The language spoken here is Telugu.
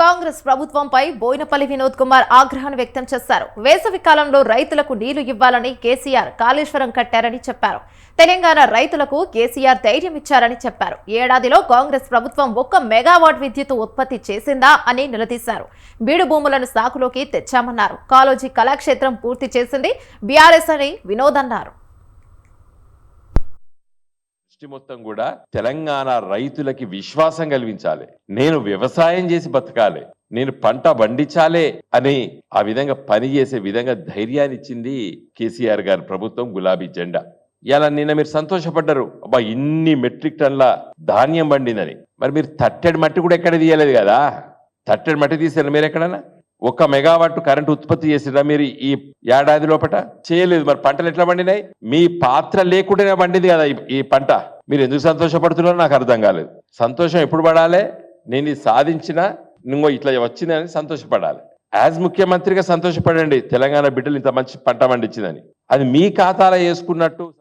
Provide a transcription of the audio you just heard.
కాంగ్రెస్ ప్రభుత్వంపై బోయినపల్లి వినోద్ కుమార్ ఆగ్రహాన్ని వ్యక్తం చేశారు. వేసవి కాలంలో రైతులకు నీళ్ళు ఇవ్వాలని కేసీఆర్ కాళేశ్వరం కట్టారని చెప్పారు. తెలంగాణ రైతులకు కేసీఆర్ ధైర్యం ఇచ్చారని చెప్పారు. ఏడాదిలో కాంగ్రెస్ ప్రభుత్వం ఒక్క మెగావాట్ విద్యుత్ ఉత్పత్తి చేసిందా అని నిలదీశారు. బీడు భూములను సాకులోకి తెచ్చామన్నారు. కాలోజీ కళాక్షేత్రం పూర్తి చేసింది బీఆర్ఎస్ అని వినోద్ అన్నారు. దృష్టి మొత్తం కూడా తెలంగాణ రైతులకి విశ్వాసం కలిగించాలి. నేను వ్యవసాయం చేసి బతకాలి. నేను పంట పండించాలే అని ఆ విధంగా పని చేసే విధంగా ధైర్యాన్ని ఇచ్చింది కేసీఆర్ గారి ప్రభుత్వం గులాబీ జెండా. ఇలా నిన్న మీరు సంతోషపడ్డారు. అబ్బా ఇన్ని మెట్రిక్ టన్ల ధాన్యం పండిందని. మరి మీరు తట్టెడు మట్టి కూడా ఎక్కడ తీయలేదు కదా? తట్టెడు మట్టి తీసారు మీరు ఎక్కడన్నా? ఒక్క మెగావాట్ కరెంట్ ఉత్పత్తి చేసిరా మీరు ఈ ఏడాది లోపట? చేయలేదు. మరి పంటలు ఎట్లా పండినాయి? మీ పాత్ర లేకుండానే పండింది కదా ఈ- పంట. మీరు ఎందుకు సంతోషపడుతున్నారో నాకు అర్థం కాలేదు. సంతోషం ఎప్పుడు పడాలి? నేను ఇది సాధించిన నువ్వు ఇట్లా వచ్చిందని సంతోషపడాలి. యాజ్ ముఖ్యమంత్రిగా సంతోషపడండి. తెలంగాణ బిడ్డలు ఇంత మంచి పంట పండించిందని. అది మీ ఖాతాలో వేసుకున్నట్టు